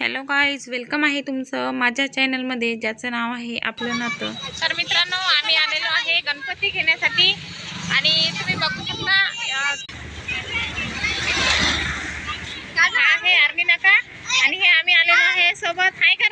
Hello guys welcome आहे तुमचं माझ्या चॅनलमध्ये ज्याचं नाव आहे आपलं नातं. तर मित्रांनो आम्ही आलेलो आहे गणपती घेण्यासाठी. आणि तुम्ही बघू शकता हा आहे आर्मी नाका आणि हे आम्ही आलेलो आहे सोबत. आहे का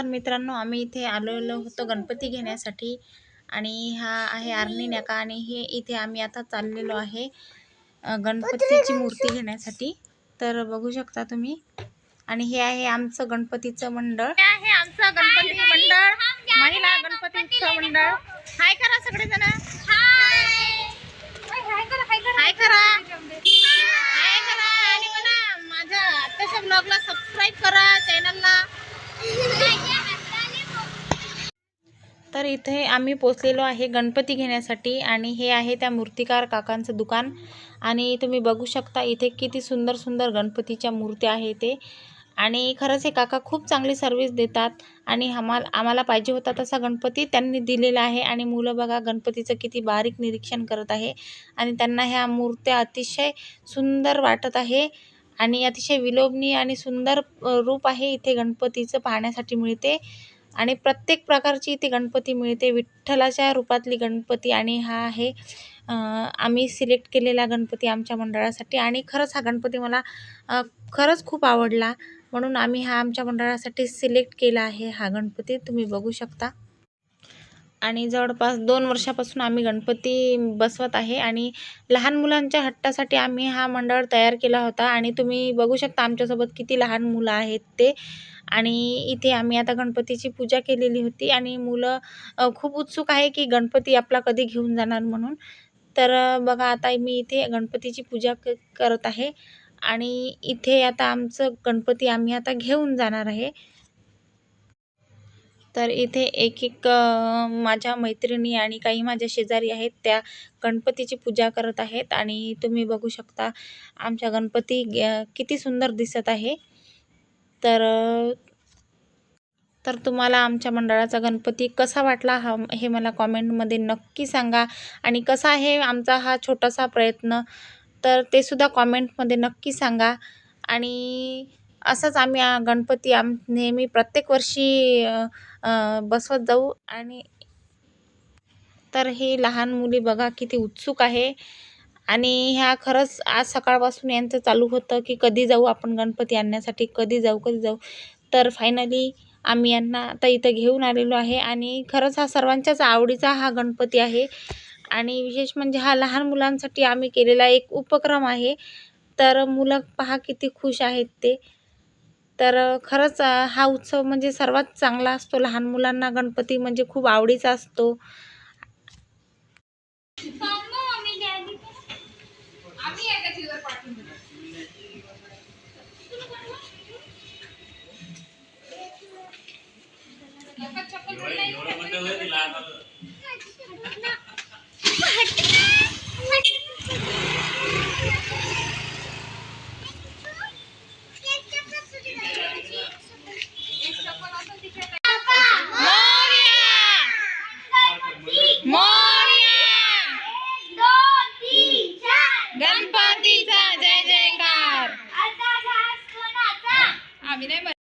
तर मित्रांनो आम्ही इथे आलेलो होतो गणपती घेण्यासाठी. आणि हा आहे आर्नी नाका आणि हे इथे आम्ही आता चाललेलो आहे गणपतीची मूर्ती घेण्यासाठी. तर बघू शकता तुम्ही. आणि हे आहे आमचं गणपतीचं मंडळ. हे आहे आमचं गणपती मंडळ. महिला गणपतीचं मंडळ. हाय करा सगळेजण हाय करा हाय करा आणि मला माझ्या आत्ताच्या ब्लॉगला सबस्क्राईब करा चॅनलला तर इथे आम्ही पोचलेलो आहे गणपती घेण्यासाठी आणि हे आहे त्या मूर्तिकार काकांचं दुकान. आणि तुम्ही बघू शकता इथे किती सुंदर सुंदर गणपतीच्या मूर्त्या आहे ते. आणि खरंच हे काका खूप चांगली सर्विस देतात. आणि आम्हाला आम्हाला पाहिजे होता तसा गणपती त्यांनी दिलेला आहे. आणि मुलं बघा गणपतीचं किती बारीक निरीक्षण करत आहे. आणि त्यांना ह्या मूर्त्या अतिशय सुंदर वाटत आहे. आणि अतिशय विलोभनीय आणि सुंदर रूप आहे इथे गणपतीचं पाहण्यासाठी मिळते. आणि प्रत्येक प्रकारची इथे गणपती मिळते. विठ्ठलाच्या रूपातली गणपती आणि हा आहे आम्ही सिलेक्ट केलेला गणपती आमच्या मंडळासाठी. आणि खरंच हा गणपती मला खरंच खूप आवडला. म्हणून आम्ही हा आमच्या मंडळासाठी सिलेक्ट केला आहे हा गणपती. तुम्ही बघू शकता. आणि जवळपास दोन वर्षापासून आम्ही गणपती बसवत आहे आणि लहान मुलांच्या हट्टासाठी आम्ही हा मंडळ तयार केला होता. आणि तुम्ही बघू शकता आमच्यासोबत किती लहान मुलं आहेत ते. आणि इथे आम्ही आता गणपतीची पूजा केलेली होती आणि मुलं खूप उत्सुक आहे की गणपती आपला कधी घेऊन जाणार म्हणून. तर बघा आता मी इथे गणपतीची पूजा क करत आहे. आणि इथे आता आमचं गणपती आम्ही आता घेऊन जाणार आहे. तर इथे एक एक माझ्या मैत्रिणी आणि काही माझ्या शेजारी आहेत. त्या गणपतीची पूजा करत आहेत आणि तुम्ही बघू शकता आमच्या गणपती ग- किती सुंदर दिसत आहे. तर तर तुम्हाला आमच्या मंडळाचा गणपती कसा वाटला हा हे मला कॉमेंटमध्ये नक्की सांगा. आणि कसा आहे आमचा हा छोटासा प्रयत्न तर ते सुद्धा कॉमेंटमध्ये नक्की सांगा. आणि असंच आम्ही गणपती आम नेहमी प्रत्येक वर्षी बसवत जाऊ. आणि तर हे लहान मुली बघा किती उत्सुक आहे. आणि ह्या खरंच आज सकाळपासून यांचं चालू होतं की कधी जाऊ आपण गणपती आणण्यासाठी कधी जाऊ कधी जाऊ. तर फायनली आम्ही यांना आता इथं घेऊन आलेलो आहे. आणि खरंच हा सर्वांच्याच आवडीचा हा गणपती आहे. आणि विशेष म्हणजे हा लहान मुलांसाठी आम्ही केलेला एक उपक्रम आहे. तर मुलं पहा किती खुश आहेत ते. तर खरंच हा उत्सव म्हणजे सर्वात चांगला असतो. लहान मुलांना गणपती म्हणजे खूप आवडीचा असतो. गणपतीचा